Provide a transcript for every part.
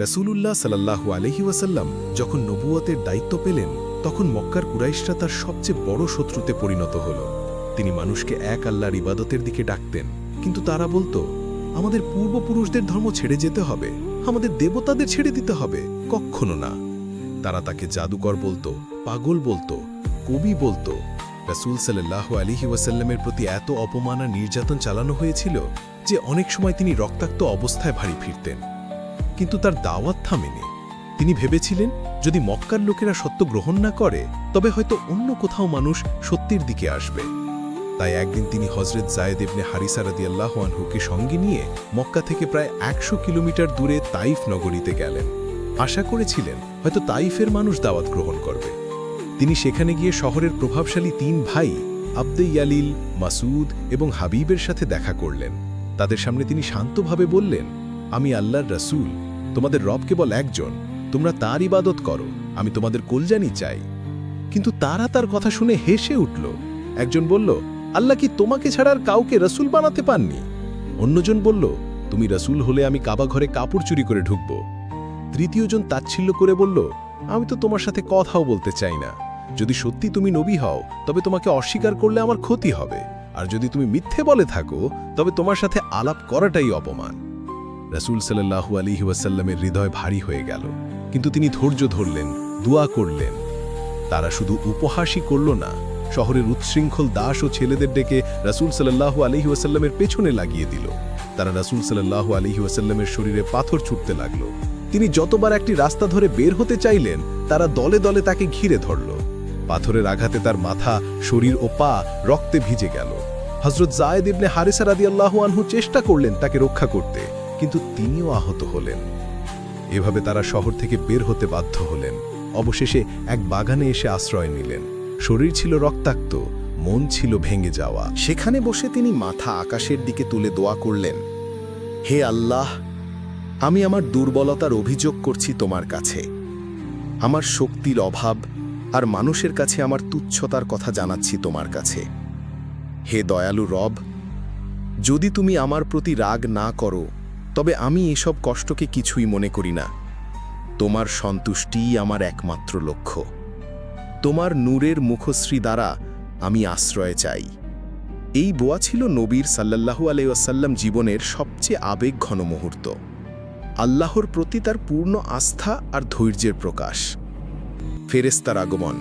রসুলুল্লাহ সাল্লাহু আলহি ওয়াসাল্লাম যখন নবুয়তের দায়িত্ব পেলেন, তখন মক্কার কুরাইশরা তার সবচেয়ে বড় শত্রুতে পরিণত হল। তিনি মানুষকে এক আল্লাহর ইবাদতের দিকে ডাকতেন। কিন্তু তারা বলতো, আমাদের পূর্বপুরুষদের ধর্ম ছেড়ে যেতে হবে। আমাদের দেবতাদের ছেড়ে দিতে হবে। কখনো না। তারা তাকে জাদুকর বলতো, পাগল বলতো, কবি বলতো। রসুল সাল্লাহ আলিহি ওয়াসাল্লামের প্রতি এত অপমান আর নির্যাতন চালানো হয়েছিল যে অনেক সময় তিনি রক্তাক্ত অবস্থায় ভারী ফিরতেন। কিন্তু তার দাওয়াত থামেনি। তিনি ভেবেছিলেন, যদি মক্কার লোকেরা সত্য গ্রহণ না করে, তবে হয়তো অন্য কোথাও মানুষ সত্যের দিকে আসবে। তাই একদিন তিনি হজরত জায়েদ ইবনে হারিসা রাদিয়াল্লাহ আনহুকে সঙ্গে নিয়ে মক্কা থেকে প্রায় একশো কিলোমিটার দূরে তাইফ নগরীতে গেলেন। আশা করেছিলেন, হয়তো তাইফের মানুষ দাওয়াত গ্রহণ করবে। তিনি সেখানে গিয়ে শহরের প্রভাবশালী তিন ভাই, আব্দে ইয়ালিল মাসুদ এবং হাবিবের সাথে দেখা করলেন। তাদের সামনে তিনি শান্তভাবে বললেন আমি আল্লাহর রাসূল, তোমাদের রব কেবল একজন, তোমরা তার ইবাদত করো, আমি তোমাদের কলজানি চাই। কিন্তু তারা তার কথা শুনে হেসে উঠল। একজন বলল, আল্লাহ কি তোমাকে ছাড়া আর কাউকে রসুল বানাতে পাননি? অন্যজন বলল, তুমি রসুল হলে আমি কাবা ঘরে কাপড় চুরি করে ঢুকব। তৃতীয়জন তাচ্ছিল্য করে বলল, আমি তো তোমার সাথে কথাও বলতে চাই না। যদি সত্যি তুমি নবী হও, তবে তোমাকে অস্বীকার করলে আমার ক্ষতি হবে। আর যদি তুমি মিথ্যে বলে থাকো, তবে তোমার সাথে আলাপ করাটাই অপমান। রসুল সাল্লাহু আলী ওয়াসাল্লামের হৃদয় ভারী হয়ে গেল। কিন্তু তিনি ধৈর্য ধরলেন, দোয়া করলেন। তারা শুধু উপহাসই করল না, শহরের উচ্ছৃঙ্খল দাস ও ছেলেদের ডেকে রাসুল সাল্লাহু আলহি ওয়াসাল্লামের পেছনে লাগিয়ে দিল। তারা রাসুল সাল্লাহু আলহি ওয়াসাল্লামের শরীরে পাথর ছুটতে লাগল। তিনি যতবার একটি রাস্তা ধরে বের হতে চাইলেন, তারা দলে দলে তাকে ঘিরে ধরল। পাথরের আঘাতে তার মাথা, শরীর ও পা রক্তে ভিজে গেল। হজরত জায়েদ ইবনে হারিসা রাদিয়াল্লাহু আনহু চেষ্টা করলেন তাকে রক্ষা করতে। কিন্তু তিনিও আহত হলেন। এভাবে তারা শহর থেকে বের হতে বাধ্য হলেন। অবশেষে এক বাগানে এসে আশ্রয় নিলেন। শরীর ছিল রক্তাক্ত, মন ছিল ভেঙে যাওয়া। সেখানে বসে তিনি মাথা আকাশের দিকে তুলে দোয়া করলেন, হে আল্লাহ, আমি আমার দুর্বলতার অভিযোগ করছি তোমার কাছে। আমার শক্তির অভাব আর মানুষের কাছে আমার তুচ্ছতার কথা জানাচ্ছি তোমার কাছে। হে দয়ালু রব, যদি তুমি আমার প্রতি রাগ না করো তবে আমি এসব কষ্টকে কিছুই মনে করি না। তোমার সন্তুষ্টিই আমার একমাত্র লক্ষ্য। তোমার নূরের মুখশ্রী দ্বারা আমি আশ্রয় চাই। এই বোয়া ছিল নবীর সাল্লাল্লাহু আলাইসাল্লাম জীবনের সবচেয়ে আবেগ ঘন মুহূর্ত। আল্লাহর প্রতি তার পূর্ণ আস্থা আর ধৈর্যের প্রকাশ। ফেরেস্তার আগমন।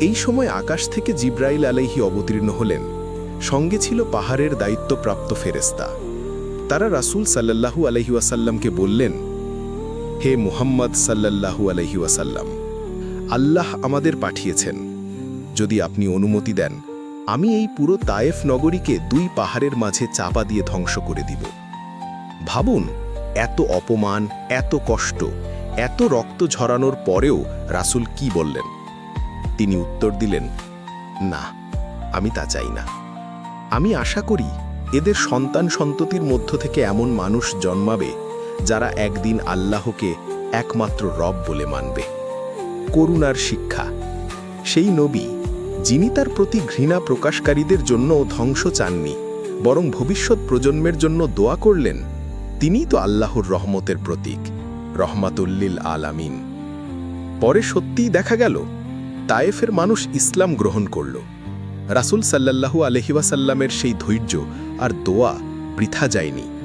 এই সময় আকাশ থেকে জিব্রাইল আলাইহি অবতীর্ণ হলেন। সঙ্গে ছিল পাহাড়ের দায়িত্বপ্রাপ্ত ফেরেস্তা তারা রাসূল সাল্লাল্লাহু আলহি ওয়াসাল্লামকে বললেন, হে মুহাম্মদ সাল্লাল্লাহু আলহি ওয়াসাল্লাম, আল্লাহ আমাদের পাঠিয়েছেন। যদি আপনি অনুমতি দেন, আমি এই পুরো তায়েফ নগরীকে দুই পাহাড়ের মাঝে চাপা দিয়ে ধ্বংস করে দিব। ভাবুন, এত অপমান, এত কষ্ট, এত রক্ত ঝরানোর পরেও রাসূল কি বললেন? তিনি উত্তর দিলেন, না, আমি তা চাই না। আমি আশা করি এদের সন্তান সন্ততির মধ্য থেকে এমন মানুষ জন্মাবে যারা একদিন আল্লাহকে একমাত্র রব বলে মানবে। করুণার শিক্ষা। সেই নবী, যিনি তার প্রতি ঘৃণা প্রকাশকারীদের জন্য ধ্বংস চাননি, বরং ভবিষ্যৎ প্রজন্মের জন্য দোয়া করলেন, তিনিই তো আল্লাহর রহমতের প্রতীক, রহমাতুল্লিল আলামিন। পরে সত্যিই দেখা গেল, তায়েফের মানুষ ইসলাম গ্রহণ করল। রাসুল সাল্লাল্লাহু আলহিবাসাল্লামের সেই ধৈর্য আর দোয়া বৃথা যায়নি।